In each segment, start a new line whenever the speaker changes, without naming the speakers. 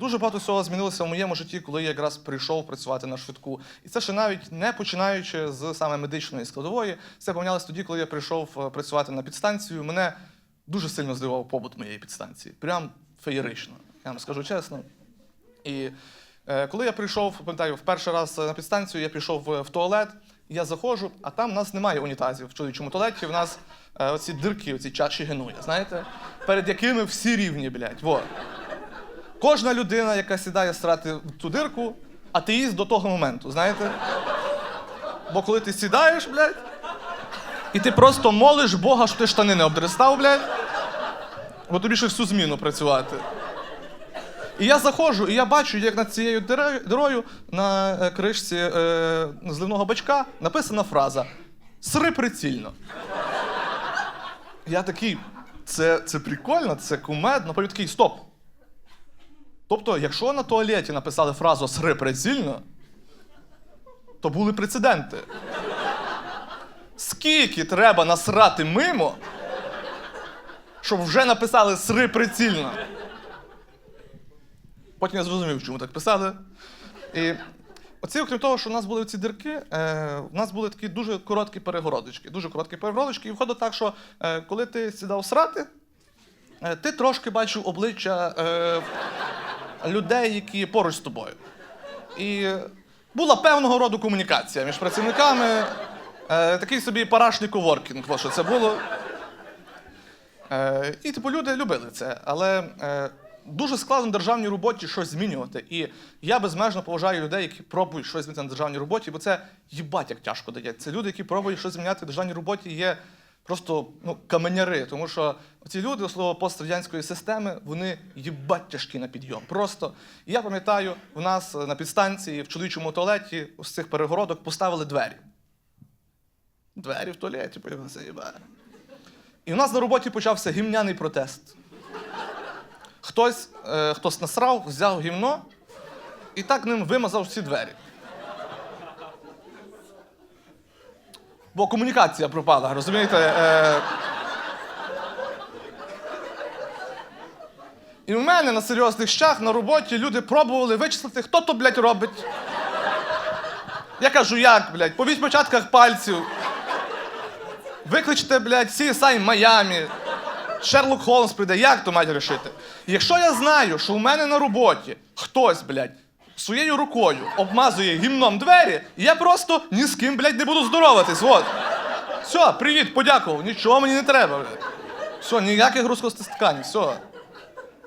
Дуже багато всього змінилося в моєму житті, коли я якраз прийшов працювати на швидку. І це ще навіть не починаючи з саме медичної складової. Це помінялося тоді, коли я прийшов е, працювати на підстанцію. Мене дуже сильно здивував побут моєї підстанції. Прям феєрично, я вам скажу чесно. І е, коли я прийшов, пам'ятаю, в перший раз на підстанцію, я пішов в, в туалет, я заходжу, а там в нас немає унітазів в чоловічому туалеті. В нас е, оці дирки, оці чаші генуя, знаєте, перед якими всі рівні, блядь. Во. Кожна людина, яка сідає срати в ту дирку, атеїст до того моменту, знаєте? Бо коли ти сідаєш, блядь, і ти просто молиш Бога, що ти штани не обдристав, блядь, бо тобі ще всю зміну працювати. І я заходжу, і я бачу, як над цією дирою на е, кришці е, зливного бачка написана фраза Сри прицільно. Я такий, це, це прикольно, це кумедно. Потім такий, стоп. Тобто, якщо на туалеті написали фразу Сри прицільно, то були прецеденти. Скільки треба насрати мимо, щоб вже написали Сри прицільно? Потім я зрозумів, чому так писали. І оці, окрім того, що у нас були ці дірки, е, у нас були такі дуже короткі перегородочки. Дуже короткі перегородочки. І виходить так, що е, коли ти сідав срати, е, ти трошки бачив обличчя е, людей, які поруч з тобою. І була певного роду комунікація між працівниками. Е, такий собі парашний коворкінг, що це було. Е, і типу люди любили це, але е, дуже складно на державній роботі щось змінювати. І я безмежно поважаю людей, які пробують щось змінити на державній роботі, бо це їбать як тяжко дає. Це люди, які пробують щось зміняти в державній роботі, є просто ну, каменяри. Тому що ці люди, слово пострадянської системи, вони їбать тяжкі на підйом. Просто І я пам'ятаю, в нас на підстанції в чоловічому туалеті з цих перегородок поставили двері. Двері в туалеті появилися, їбать. І в нас на роботі почався гімняний протест. Хтось, е, хтось насрав, взяв гімно і так ним вимазав всі двері. Бо комунікація пропала, розумієте? Е... І в мене на серйозних щах на роботі люди пробували вичислити, хто то, блядь, робить. Я кажу, як, блядь, по відпочатках пальців. Викличте, блядь, CSI Майамі. Шерлок Холмс прийде, як то мають рішити? Якщо я знаю, що у мене на роботі хтось, блядь, своєю рукою обмазує гімном двері, і я просто ні з ким, блядь, не буду здороватись. От. Все, привіт, подякував. Нічого мені не треба, блядь. Все, ніяких розкостискань, все.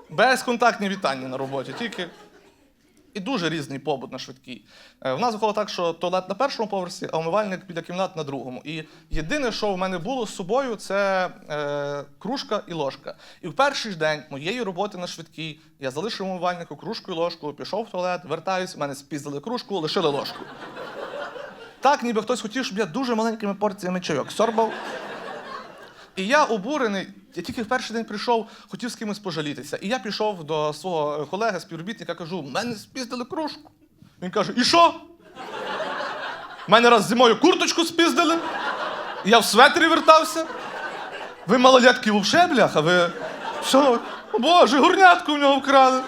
Безконтактні вітання на роботі, тільки. І дуже різний побут на швидкій. Е, В нас виходило так, що туалет на першому поверсі, а умивальник біля кімнат на другому. І єдине, що в мене було з собою, це е, кружка і ложка. І в перший ж день моєї роботи на швидкій я залишив умивальнику кружку і ложку, пішов в туалет, вертаюсь, в мене спіздили кружку, лишили ложку. Так, ніби хтось хотів, щоб я дуже маленькими порціями чайок сорбав. І я обурений, я тільки в перший день прийшов, хотів з кимось пожалітися. І я пішов до свого е, колеги, співробітника, кажу: мене спіздили кружку. Він каже: І що? Мене раз зимою курточку спіздили. Я в светрі вертався. Ви малолетки вовше, бляха, ви. Що? О Боже, горнятку в нього вкрали.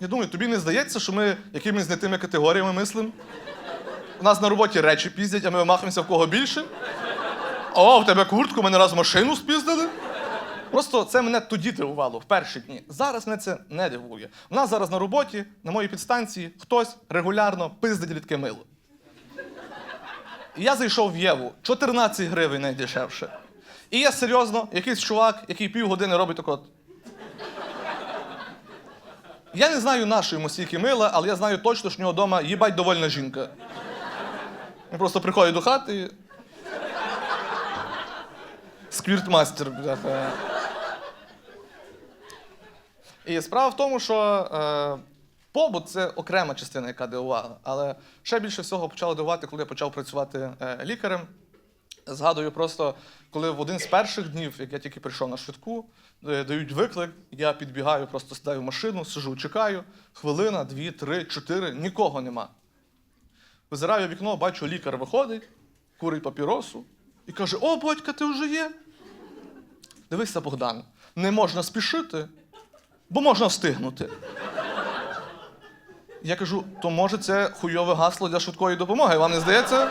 Я думаю, тобі не здається, що ми якимись не тими категоріями мислимо? У нас на роботі речі піздять, а ми вимахуємося в кого більше. О, в тебе куртку, мене раз машину спіздили. Просто це мене тоді дивувало в перші дні. Зараз мене це не дивує. У нас зараз на роботі, на моїй підстанції, хтось регулярно пиздить рідке мило. Я зайшов в Єву 14 гривень найдешевше. І я серйозно, якийсь чувак, який півгодини робить так от. Я не знаю нашої йому стільки мила, але я знаю точно, що в нього вдома їбать довольна жінка. Він просто приходить до хати. Сквіртмастер, бляха. І справа в тому, що е, побут це окрема частина, яка дивувала. Але ще більше всього почало дивувати, коли я почав працювати е, лікарем. Згадую просто, коли в один з перших днів, як я тільки прийшов на швидку, е, дають виклик, я підбігаю, просто сідаю в машину, сижу, чекаю. Хвилина, дві, три, чотири, нікого нема. Визираю в вікно, бачу, лікар виходить, курить папіросу і каже: О, батька, ти вже є. Дивися, Богдан, не можна спішити, бо можна встигнути. Я кажу, то може це хуйове гасло для швидкої допомоги, вам не здається?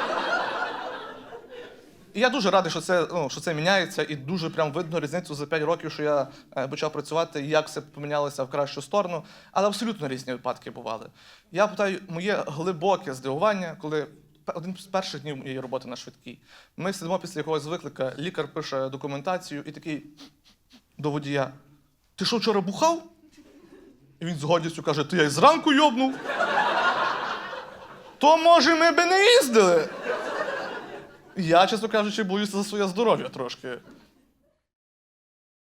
І я дуже радий, що це, ну, що це міняється, і дуже прям видно різницю за 5 років, що я е, почав працювати, як все помінялося в кращу сторону. Але абсолютно різні випадки бували. Я питаю, моє глибоке здивування, коли один з перших днів моєї роботи на швидкій. Ми сидимо після якогось виклика, лікар пише документацію і такий до водія: Ти що вчора бухав? І він з годістю каже: Ти я й зранку йобнув. То може ми би не їздили? Я, чесно кажучи, боюся за своє здоров'я трошки.